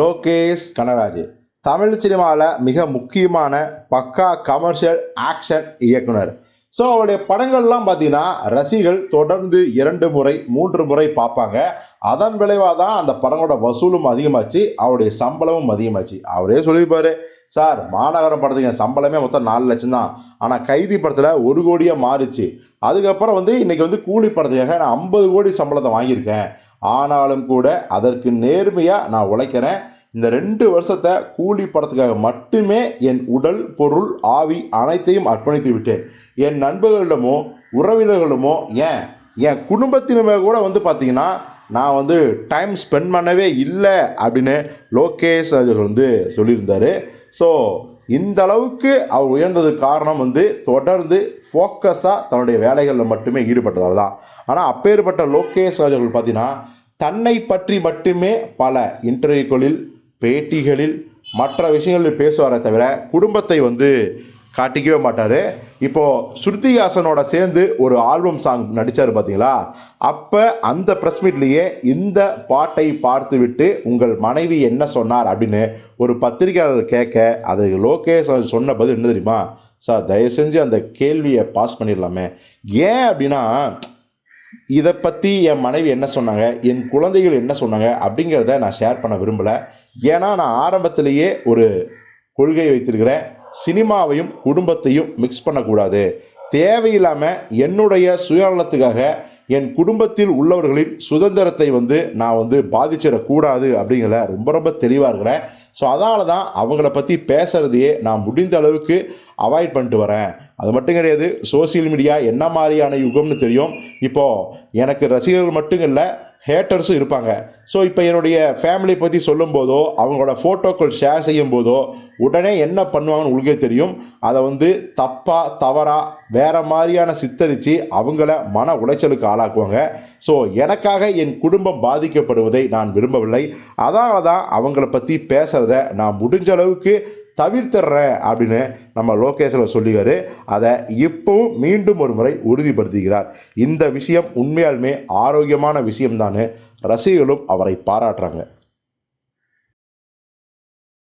லோகேஷ் கனராஜ். தமிழ் சினிமாவில் மிக முக்கியமான பக்கா கமர்ஷியல் ஆக்ஷன் இயக்குனர். ஸோ அவருடைய படங்கள்லாம் பார்த்தீங்கன்னா ரசிகர்கள் தொடர்ந்து இரண்டு முறை மூன்று முறை பார்ப்பாங்க. அதன் விளைவாக தான் அந்த படங்களோட வசூலும் அதிகமாச்சு அவருடைய சம்பளமும் அதிகமாச்சு. அவரே சொல்லியிருப்பார் சார் மாநகரம் படத்துக்கு என் சம்பளமே மொத்தம் நாலு லட்சம் தான். ஆனால் கைதி படத்தில் ஒரு கோடியாக மாறிச்சு. அதுக்கப்புறம் வந்து இன்றைக்கி வந்து கூலி படத்துக்காக நான் ஐம்பது கோடி சம்பளத்தை வாங்கியிருக்கேன். ஆனாலும் கூட அதற்கு நேர்மையாக நான் உழைக்கிறேன். இந்த ரெண்டு வருஷத்தை கூலி படத்துக்காக மட்டுமே என் உடல் பொருள் ஆவி அனைத்தையும் அர்ப்பணித்து விட்டேன். என் நண்பர்களிடமோ உறவினர்களிடமோ ஏன்? என் குடும்பத்தினமே கூட வந்து பார்த்திங்கன்னா நான் வந்து டைம் ஸ்பெண்ட் பண்ணவே இல்லை அப்படின்னு லோகேஷ் ராஜர் வந்து சொல்லியிருந்தார். ஸோ இந்த அளவுக்கு அவர் உயர்ந்ததுக்கு காரணம் வந்து தொடர்ந்து ஃபோக்கஸாக தன்னுடைய வேலைகளில் மட்டுமே ஈடுபட்டதால் தான். ஆனால் அப்பேற்பட்ட லோகேஷ் அவர்கள் பார்த்தீங்கன்னா தன்னை பற்றி மட்டுமே பல இன்டர்வியூக்களில் பேட்டிகளில் மற்ற விஷயங்களில் பேசுவாரே தவிர குடும்பத்தை வந்து காட்டிக்கவே மாட்டார். இப்போது ஸ்ருதிஹாசனோட சேர்ந்து ஒரு ஆல்பம் சாங் நடித்தார் பார்த்தீங்களா அப்போ அந்த ப்ரெஸ் மீட்லேயே இந்த பாட்டை பார்த்துவிட்டு உங்கள் மனைவி என்ன சொன்னார் அப்படின்னு ஒரு பத்திரிகையாளர் கேட்க அது லோகேஷ் சொன்ன பதில் என்ன தெரியுமா? சார் தயவு செஞ்சு அந்த கேள்வியை பாஸ் பண்ணிடலாமே. ஏன் அப்படின்னா இதை பற்றி என் மனைவி என்ன சொன்னாங்க? என் குழந்தைகள் என்ன சொன்னாங்க? அப்படிங்கிறத நான் ஷேர் பண்ண விரும்பலை. ஏன்னா நான் ஆரம்பத்திலேயே ஒரு கொள்கை வைத்திருக்கிறேன். சினிமாவையும் குடும்பத்தையும் மிக்ஸ் பண்ணக்கூடாது. தேவையில்லாமல் என்னுடைய சுயநலத்துக்காக என் குடும்பத்தில் உள்ளவர்களின் சுதந்திரத்தை வந்து நான் வந்து பாதிச்சிடக்கூடாது அப்படிங்கிற ரொம்ப ரொம்ப தெளிவாக இருக்கிறேன். ஸோ அதனால தான் அவங்கள பற்றி பேசுகிறதையே நான் முடிந்த அளவுக்கு அவாய்ட் பண்ணிட்டு வரேன். அது மட்டும் கிடையாது சோசியல் மீடியா என்ன மாதிரியான யுகம்னு தெரியும். இப்போது எனக்கு ரசிகர்கள் மட்டும் இல்லை ஹேட்டர்ஸும் இருப்பாங்க. ஸோ இப்போ என்னுடைய ஃபேமிலி பற்றி சொல்லும்போதோ அவங்களோட ஃபோட்டோக்கள் ஷேர் செய்யும் போதோ உடனே என்ன பண்ணுவாங்கன்னு உங்களுக்கே தெரியும். அதை வந்து தப்பாக தவறாக வேறு மாதிரியான சித்தரித்து அவங்கள மன உளைச்சலுக்கு ஆளாக்குவாங்க. ஸோ எனக்காக என் குடும்பம் பாதிக்கப்படுவதை நான் விரும்பவில்லை. அதனால தான் அவங்கள பற்றி பேசுகிறத நான் முடிஞ்ச அளவுக்கு தவிர்த்துறேன் அப்படின்னு நம்ம லோகேஷில் சொல்லிக்காரு. அதை இப்போவும் மீண்டும் ஒரு முறை உறுதிப்படுத்துகிறார். இந்த விஷயம் உண்மையாலுமே ஆரோக்கியமான விஷயம்தான் ரசிகர்களும் அவரை பாராட்டுறாங்க.